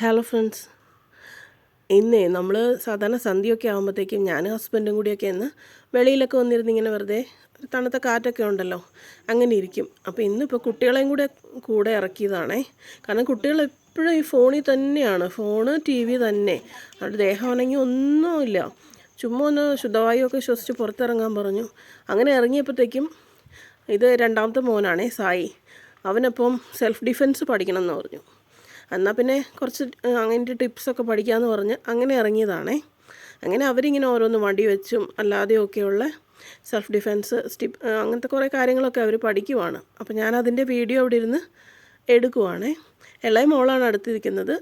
Hello friends ഇന്നേ നമ്മൾ സാധാരണ സന്ധ്യയൊക്കെ ആകുമ്പോഴത്തേക്കും ഞാൻ ഹസ്ബൻഡും കൂടിയൊക്കെ ഇന്ന് വെളിയിലൊക്കെ വന്നിരുന്ന് ഇങ്ങനെ വെറുതെ തണുത്ത കാറ്റൊക്കെ ഉണ്ടല്ലോ അങ്ങനെ ഇരിക്കും. അപ്പോൾ ഇന്നിപ്പോൾ കുട്ടികളെയും കൂടെ കൂടെ ഇറക്കിയതാണേ. കാരണം കുട്ടികൾ എപ്പോഴും ഈ ഫോണിൽ തന്നെയാണ്. ഫോണ് ടി വി തന്നെ. അവരുടെ ദേഹമാണെങ്കിൽ ഒന്നുമില്ല. ചുമ്മാ ഒന്ന് ശുദ്ധവായുവൊക്കെ ശ്വസിച്ച് പുറത്തിറങ്ങാൻ പറഞ്ഞു. അങ്ങനെ ഇറങ്ങിയപ്പോഴത്തേക്കും ഇത് രണ്ടാമത്തെ മോനാണേ സായി. അവനപ്പം സെൽഫ് ഡിഫെൻസ് പഠിക്കണം എന്ന് പറഞ്ഞു. എന്നാൽ പിന്നെ കുറച്ച് അങ്ങനത്തെ ടിപ്സൊക്കെ പഠിക്കാമെന്ന് പറഞ്ഞ് അങ്ങനെ ഇറങ്ങിയതാണേ. അങ്ങനെ അവരിങ്ങനെ ഓരോന്ന് വടി വെച്ചും അല്ലാതെയൊക്കെയുള്ള സെൽഫ് ഡിഫെൻസ് സ്റ്റിപ്പ് അങ്ങനത്തെ കുറേ കാര്യങ്ങളൊക്കെ അവർ പഠിക്കുവാണ്. അപ്പോൾ ഞാൻ അതിന്റെ വീഡിയോ അവിടെ ഇരുന്ന് എടുക്കുവാണേ. ഇളയ മോളാണ് അടുത്തിരിക്കുന്നത്.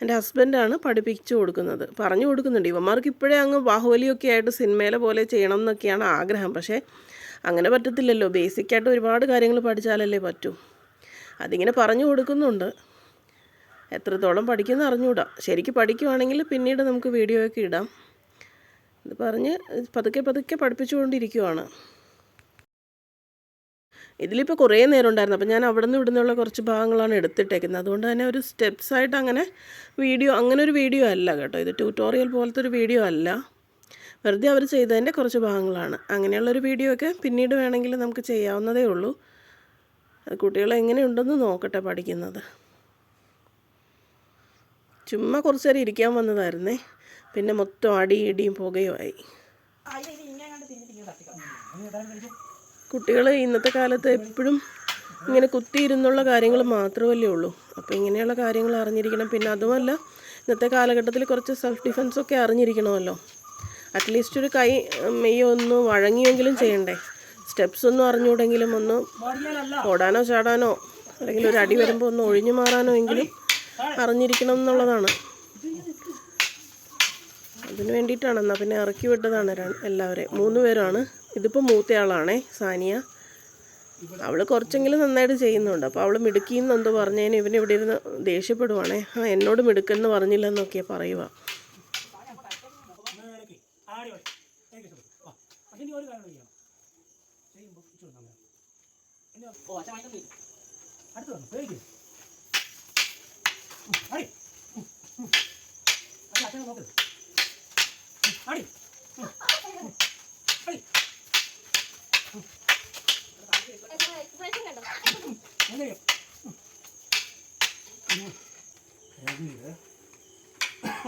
എന്റെ ഹസ്ബൻഡാണ് പഠിപ്പിച്ചു കൊടുക്കുന്നത്. പറഞ്ഞു കൊടുക്കുന്നുണ്ട്. ഇവന്മാർക്ക് ഇപ്പോഴേ അങ്ങ് ബാഹുബലിയൊക്കെ ആയിട്ട് സിനിമയിലെ പോലെ ചെയ്യണം എന്നൊക്കെയാണ് ആഗ്രഹം. പക്ഷേ അങ്ങനെ പറ്റത്തില്ലല്ലോ. ബേസിക്കായിട്ട് ഒരുപാട് കാര്യങ്ങൾ പഠിച്ചാലല്ലേ പറ്റൂ. അതിങ്ങനെ പറഞ്ഞു കൊടുക്കുന്നുണ്ട്. എത്രത്തോളം പഠിക്കുന്ന അറിഞ്ഞുകൂടാ. ശരിക്കും പഠിക്കുവാണെങ്കിൽ പിന്നീട് നമുക്ക് വീഡിയോ ഒക്കെ ഇടാം. ഇത് പറഞ്ഞ് പതുക്കെ പതുക്കെ പഠിപ്പിച്ചുകൊണ്ടിരിക്കുവാണ്. ഇതിലിപ്പോൾ കുറേ നേരം ഉണ്ടായിരുന്നു. അപ്പോൾ ഞാൻ അവിടെ നിന്ന് ഇവിടുന്നുള്ള കുറച്ച് ഭാഗങ്ങളാണ് എടുത്തിട്ടേക്കുന്നത്. അതുകൊണ്ട് തന്നെ ഒരു സ്റ്റെപ്സ് ആയിട്ട് അങ്ങനെ വീഡിയോ അങ്ങനെ ഒരു വീഡിയോ അല്ല കേട്ടോ. ഇത് ട്യൂട്ടോറിയൽ പോലത്തെ ഒരു വീഡിയോ അല്ല. വെറുതെ അവർ ചെയ്തതിന്റെ കുറച്ച് ഭാഗങ്ങളാണ്. അങ്ങനെയുള്ളൊരു വീഡിയോ ഒക്കെ പിന്നീട് വേണമെങ്കിൽ നമുക്ക് ചെയ്യാവുന്നതേ ഉള്ളൂ. എങ്ങനെയുണ്ടെന്ന് നോക്കട്ടെ പഠിക്കുന്നത്. ചുമ്മാ കുറച്ച് നേരം ഇരിക്കാൻ വന്നതായിരുന്നേ. പിന്നെ മൊത്തം അടി ഇടിയും പുകയുമായി. കുട്ടികൾ ഇന്നത്തെ കാലത്ത് എപ്പോഴും ഇങ്ങനെ കുത്തിയിരുന്നുള്ള കാര്യങ്ങൾ മാത്രമല്ലേ ഉള്ളൂ. അപ്പോൾ ഇങ്ങനെയുള്ള കാര്യങ്ങൾ അറിഞ്ഞിരിക്കണം. പിന്നെ അതുമല്ല ഇന്നത്തെ കാലഘട്ടത്തിൽ കുറച്ച് സെൽഫ് ഡിഫെൻസൊക്കെ അറിഞ്ഞിരിക്കണമല്ലോ. അറ്റ്ലീസ്റ്റ് ഒരു കൈ മെയ്യോ ഒന്ന് വഴങ്ങിയെങ്കിലും ചെയ്യണ്ടേ. സ്റ്റെപ്സ് ഒന്നും അറിഞ്ഞൂടെങ്കിലും ഒന്ന് ഓടാനോ ചാടാനോ അല്ലെങ്കിൽ ഒരു അടി വരുമ്പോൾ ഒന്ന് ഒഴിഞ്ഞു മാറാനോ എങ്കിലും അറിഞ്ഞിരിക്കണം എന്നുള്ളതാണ്. അതിന് വേണ്ടിയിട്ടാണ്. എന്നാൽ പിന്നെ ഇറക്കി വിട്ടതാണ് എല്ലാവരെ. എല്ലാവരെയും മൂന്ന് പേരാണ്. ഇതിപ്പോൾ മൂത്തയാളാണേ സാനിയ. അവൾ കുറച്ചെങ്കിലും നന്നായിട്ട് ചെയ്യുന്നുണ്ട്. അപ്പോൾ അവൾ മിടുക്കിന്ന് എന്തോ പറഞ്ഞതിന് ഇവൻ ഇവിടെ ഇരുന്ന് ദേഷ്യപ്പെടുവാണേ. ആ എന്നോട് മിടുക്കെന്ന് പറഞ്ഞില്ലെന്നൊക്കെയാണ് പറയുക അടുത്ത് വന്നു.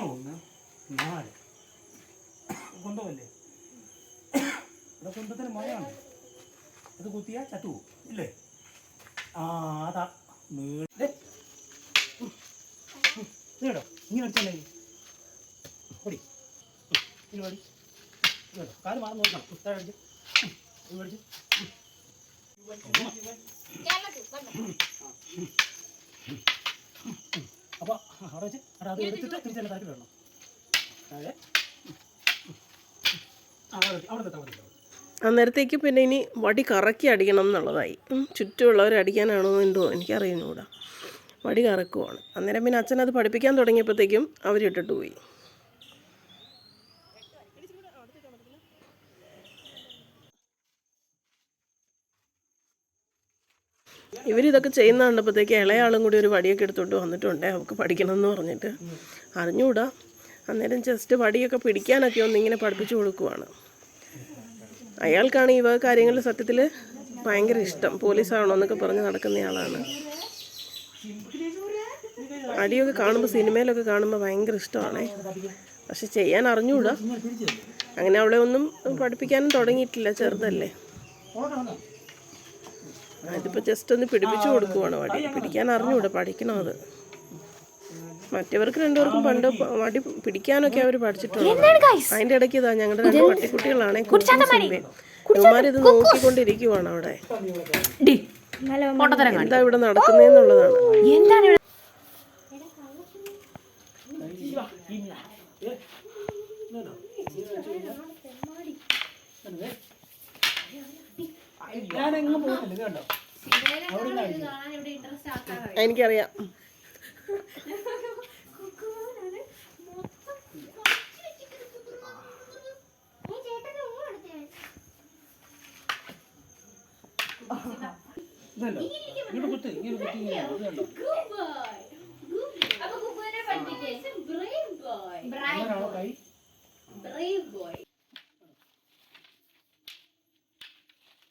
ഒന്ന് നാല്. കൊണ്ടുപോകല്ലേ ഇവിടെ കൊണ്ടുത്തന്നെ മഴയാണ്. അത് കുത്തിയാ ചത്തു പോകും ഇല്ലേ? ആ അതാ. നീളേ കേട്ടോ ഇങ്ങനെ അടിച്ചല്ലേ ഓടി. ഇനി ഓടി. കേട്ടോ കാൽ മാറി നോക്കണം. താഴെ അടിച്ച്. ഇത് അടിച്ച്. അപ്പോൾ അവിടെ വെച്ച് അവിടെ അത് എടുത്തിട്ട് തിരിച്ചെല്ലാം താഴെ വരണം. താഴെ. അന്നേരത്തേക്ക് പിന്നെ ഇനി വടി കറക്കി അടിക്കണം എന്നുള്ളതായി. ചുറ്റുമുള്ളവർ അടിക്കാനാണോ എന്തോ എനിക്കറിയുന്നൂടാ. വടി കറക്കുവാണ്. അന്നേരം പിന്നെ അച്ഛൻ അത് പഠിപ്പിക്കാൻ തുടങ്ങിയപ്പോഴത്തേക്കും അവരിട്ടിട്ട് പോയി. ഇവരിതൊക്കെ ചെയ്യുന്ന കണ്ടപ്പോഴത്തേക്ക് ഇളയാളും കൂടി ഒരു വടിയൊക്കെ എടുത്തുകൊണ്ട് വന്നിട്ടുണ്ട്. അവൾക്ക് പഠിക്കണം എന്ന് പറഞ്ഞിട്ട്. അറിഞ്ഞുകൂടാ അന്നേരം ജസ്റ്റ് വടിയൊക്കെ പിടിക്കാനൊക്കെ ഒന്ന് ഇങ്ങനെ പഠിപ്പിച്ചു കൊടുക്കുവാണ്. അയാൾക്കാണ് ഈ വക കാര്യങ്ങൾ സത്യത്തിൽ ഭയങ്കര ഇഷ്ടം. പോലീസാണോ എന്നൊക്കെ പറഞ്ഞ് നടക്കുന്നയാളാണ് അടിയൊക്കെ കാണുമ്പോൾ സിനിമയിലൊക്കെ കാണുമ്പോൾ ഭയങ്കര ഇഷ്ടമാണേ. പക്ഷെ ചെയ്യാൻ അറിഞ്ഞൂടാ. അങ്ങനെ അവളെ ഒന്നും പഠിപ്പിക്കാനും തുടങ്ങിയിട്ടില്ല ചെറുതല്ലേ. അതിപ്പോൾ ജസ്റ്റ് ഒന്ന് പിടിപ്പിച്ചു കൊടുക്കുവാണ് വടി. പിടിക്കാൻ അറിഞ്ഞൂടാ പഠിക്കണം അത്. മറ്റവർക്ക് രണ്ടുപേർക്കും പണ്ട് വടി പിടിക്കാനൊക്കെ അവർ പഠിച്ചിട്ടുണ്ട്. അതിന്റെ ഇടയ്ക്ക് ഇതാ ഞങ്ങളുടെ രണ്ട് പട്ടിക്കുട്ടികളാണേ ഇത് നോക്കിക്കൊണ്ടിരിക്കുവാണ് അവിടെ. എന്താ ഇവിടെ നടക്കുന്നതെന്നുള്ളതാണ് എന്താണ് ഇവിടെ? എനിക്കറിയാം. ഇതല്ലോ ഇങ്ങോട്ട് കുത്ത് ഇങ്ങനെ കുത്തി ഇങ്ങനെ ഇത് കണ്ടോ അപ്പൊ കുക്കുവിനെ പഠിപ്പിക്കും ഇങ്ങനെയാണോ കൈ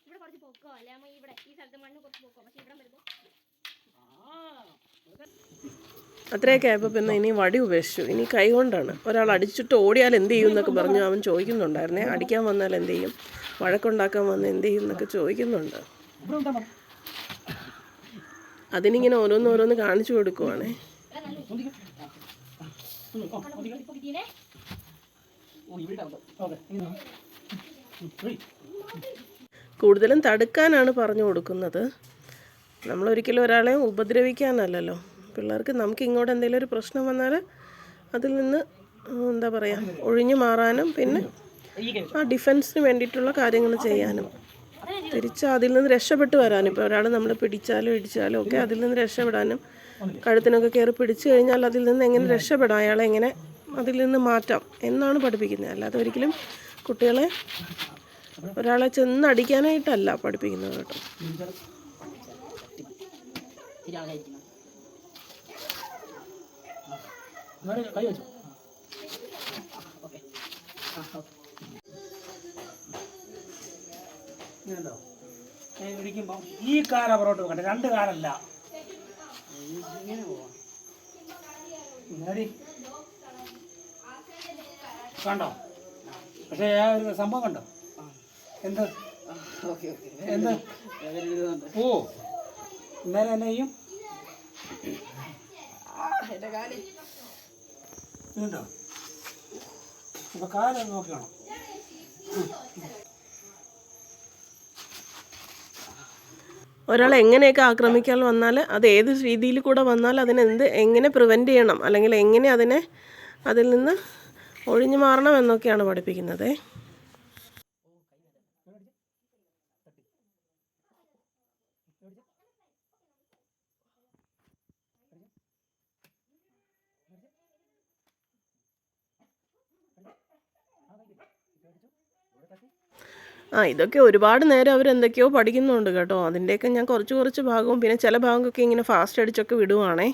ഇവിടെ കുറച്ച് പൊക്കോ അല്ലെ അമ്മ? ഇവിടെ ഈ സ്ഥലത്ത് മണ്ണ് കുറച്ച് പൊക്കോ. പക്ഷെ ഇവിടെ വരുമ്പോ അത്രയൊക്കെ ആയപ്പോൾ പിന്നെ ഇനി വടി ഉപേക്ഷിച്ചു. ഇനി കൈ കൊണ്ടാണ്. ഒരാൾ അടിച്ചിട്ട് ഓടിയാൽ എന്ത് ചെയ്യും എന്നൊക്കെ പറഞ്ഞു അവൻ ചോദിക്കുന്നുണ്ടായിരുന്നേ. അടിക്കാൻ വന്നാൽ എന്ത് ചെയ്യും? വഴക്കുണ്ടാക്കാൻ വന്നാൽ എന്ത് ചെയ്യും എന്നൊക്കെ ചോദിക്കുന്നുണ്ട്. അതിനിങ്ങനെ ഓരോന്ന് ഓരോന്ന് കാണിച്ചു കൊടുക്കുവാണേ. കൂടുതലും തടുക്കാനാണ് പറഞ്ഞു കൊടുക്കുന്നത്. നമ്മളൊരിക്കലും ഒരാളെ ഉപദ്രവിക്കാനല്ലല്ലോ. പിള്ളേർക്ക് നമുക്ക് ഇങ്ങോട്ട് എന്തെങ്കിലും ഒരു പ്രശ്നം വന്നാൽ അതിൽ നിന്ന് എന്താ പറയുക ഒഴിഞ്ഞു മാറാനും പിന്നെ ആ ഡിഫൻസിന് വേണ്ടിയിട്ടുള്ള കാര്യങ്ങൾ ചെയ്യാനും. തിരിച്ച് അതിൽ നിന്ന് രക്ഷപ്പെട്ട് വരാനും. ഇപ്പോൾ ഒരാൾ നമ്മൾ പിടിച്ചാലും ഇടിച്ചാലും ഒക്കെ അതിൽ നിന്ന് രക്ഷപ്പെടാനും കഴുത്തിനൊക്കെ കയറി പിടിച്ചു കഴിഞ്ഞാൽ അതിൽ നിന്ന് എങ്ങനെ രക്ഷപ്പെടാം? അയാളെ എങ്ങനെ അതിൽ നിന്ന് മാറ്റാം എന്നാണ് പഠിപ്പിക്കുന്നത്. അല്ലാതെ ഒരിക്കലും കുട്ടികളെ ഒരാളെ ചെന്ന് അടിക്കാനായിട്ടല്ല പഠിപ്പിക്കുന്നത് കേട്ടോ. കൈ വെച്ചു ഇതുണ്ടോ? ഞാൻ ഇടിക്കുമ്പോൾ ഈ കാല പുറകോട്ട് വെക്കട്ടെ രണ്ട് കാലല്ല ഇങ്ങനെ പോവാം. നേടി കണ്ടോ? പക്ഷേ ആ ഒരു സംഭവം കണ്ടോ? എന്ത്? എന്ത്? ഓ ഇന്നലെ എന്നെ ചെയ്യും? ഇതുണ്ടോ? ഇപ്പൊ കാലം നോക്കണം ഒരാൾ എങ്ങനെയൊക്കെ ആക്രമിക്കാൻ വന്നാൽ അത് ഏത് രീതിയിൽ കൂടെ വന്നാൽ അതിനെന്ത് എങ്ങനെ പ്രിവെന്റ് ചെയ്യണം? അല്ലെങ്കിൽ എങ്ങനെ അതിനെ അതിൽ നിന്ന് ഒഴിഞ്ഞു മാറണം എന്നൊക്കെയാണ് പഠിപ്പിക്കുന്നത്. ആ ഇതൊക്കെ ഒരുപാട് നേരം അവർ അവരെന്തൊക്കെയോ പഠിക്കുന്നുണ്ട് കേട്ടോ. അതിന്റെയൊക്കെ ഞാൻ കുറച്ച് കുറച്ച് ഭാഗവും പിന്നെ ചില ഭാഗമൊക്കെ ഇങ്ങനെ ഫാസ്റ്റ് അടിച്ചൊക്കെ വിടുവാണേ.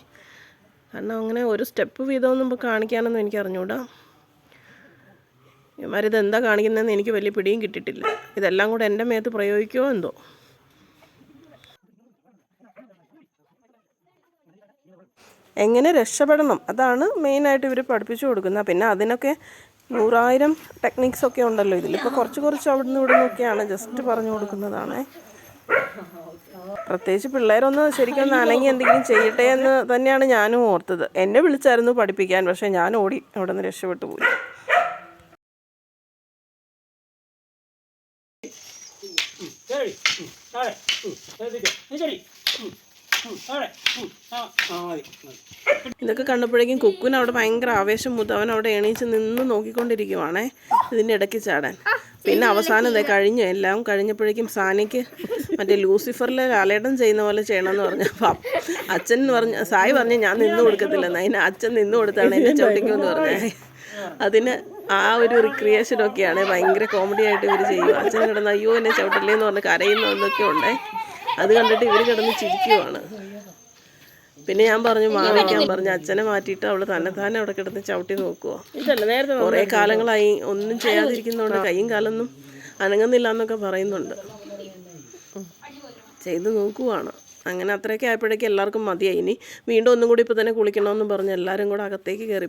കാരണം അങ്ങനെ ഒരു സ്റ്റെപ്പ് വീതമൊന്നും ഇപ്പോൾ കാണിക്കാനൊന്നും എനിക്ക് അറിഞ്ഞൂടാ. ഇവന്മാരിത് എന്താ കാണിക്കുന്നതെന്ന് എനിക്ക് വലിയ പിടിയും കിട്ടിയിട്ടില്ല. ഇതെല്ലാം കൂടെ എന്റെ മേത്ത് പ്രയോഗിക്കുമോ എന്തോ? എങ്ങനെ രക്ഷപ്പെടണം? അതാണ് മെയിനായിട്ട് ഇവർ പഠിപ്പിച്ചു കൊടുക്കുന്നത്. പിന്നെ അതിനൊക്കെ നൂറായിരം ടെക്നിക്സ് ഒക്കെ ഉണ്ടല്ലോ ഇതിലിപ്പോൾ കുറച്ച് കുറച്ച് അവിടെ നിന്ന് ഇവിടെ നിന്നൊക്കെയാണ് ജസ്റ്റ് പറഞ്ഞു കൊടുക്കുന്നതാണ് പ്രത്യേകിച്ച് പിള്ളേരൊന്ന് ശരിക്കും ഒന്ന് അനങ്ങി എന്തെങ്കിലും ചെയ്യട്ടെ എന്ന് തന്നെയാണ് ഞാനും ഓർത്തത് എന്നെ വിളിച്ചായിരുന്നു പഠിപ്പിക്കാൻ പക്ഷേ ഞാൻ ഓടി അവിടെ നിന്ന് രക്ഷപ്പെട്ടു പോയി ശരി ശരി ഇതൊക്കെ കണ്ടപ്പോഴേക്കും കുക്കുന് അവിടെ ഭയങ്കര ആവേശം മുതൽ അവൻ അവിടെ എണീച്ച് നിന്ന് നോക്കിക്കൊണ്ടിരിക്കുവാണേ ഇതിന്റെ ഇടയ്ക്ക് ചാടാൻ. പിന്നെ അവസാനം ഇതേ കഴിഞ്ഞു. എല്ലാം കഴിഞ്ഞപ്പോഴേക്കും സാനിക്ക് മറ്റേ ലൂസിഫറിലെ ലാലേട്ടൻ ചെയ്യുന്ന പോലെ ചെയ്യണമെന്ന് പറഞ്ഞു. അപ്പം അച്ഛൻ പറഞ്ഞ സായി പറഞ്ഞു ഞാൻ നിന്ന് കൊടുക്കത്തില്ലെന്ന്. അതിന് അച്ഛൻ നിന്ന് കൊടുത്താണ് എന്നെ ചോദിക്കുമെന്ന് പറഞ്ഞേ. അതിന് ആ ഒരു റിക്രിയേഷനൊക്കെയാണ് ഭയങ്കര കോമഡി ആയിട്ട് ഇവർ ചെയ്യും അച്ഛൻ കിടന്ന് അയ്യോ എന്നെ ചവിട്ടില്ലേന്ന് പറഞ്ഞ് കരയുന്നതൊക്കെ ഉണ്ടേ. അത് കണ്ടിട്ട് ഇവർ കിടന്ന് ചിരിക്കുവാണ്. പിന്നെ ഞാൻ പറഞ്ഞു മാറിക്കാൻ പറഞ്ഞു അച്ഛനെ മാറ്റിയിട്ട് അവൾ തന്നെ തന്നെ അവിടെ കിടന്ന് ചവിട്ടി നോക്കുവോ? കുറേ കാലങ്ങളായി ഒന്നും ചെയ്യാതിരിക്കുന്നതുകൊണ്ട് കൈയും കാലൊന്നും അനങ്ങുന്നില്ല എന്നൊക്കെ പറയുന്നുണ്ട്. ചെയ്ത് നോക്കുവാണ്. അങ്ങനെ അത്രയൊക്കെ ആയപ്പോഴേക്കും എല്ലാവർക്കും മതിയായി. ഇനി വീണ്ടും ഒന്നും കൂടി ഇപ്പോൾ തന്നെ കുളിക്കണമെന്ന് പറഞ്ഞ് എല്ലാവരും കൂടെ അകത്തേക്ക് കയറി.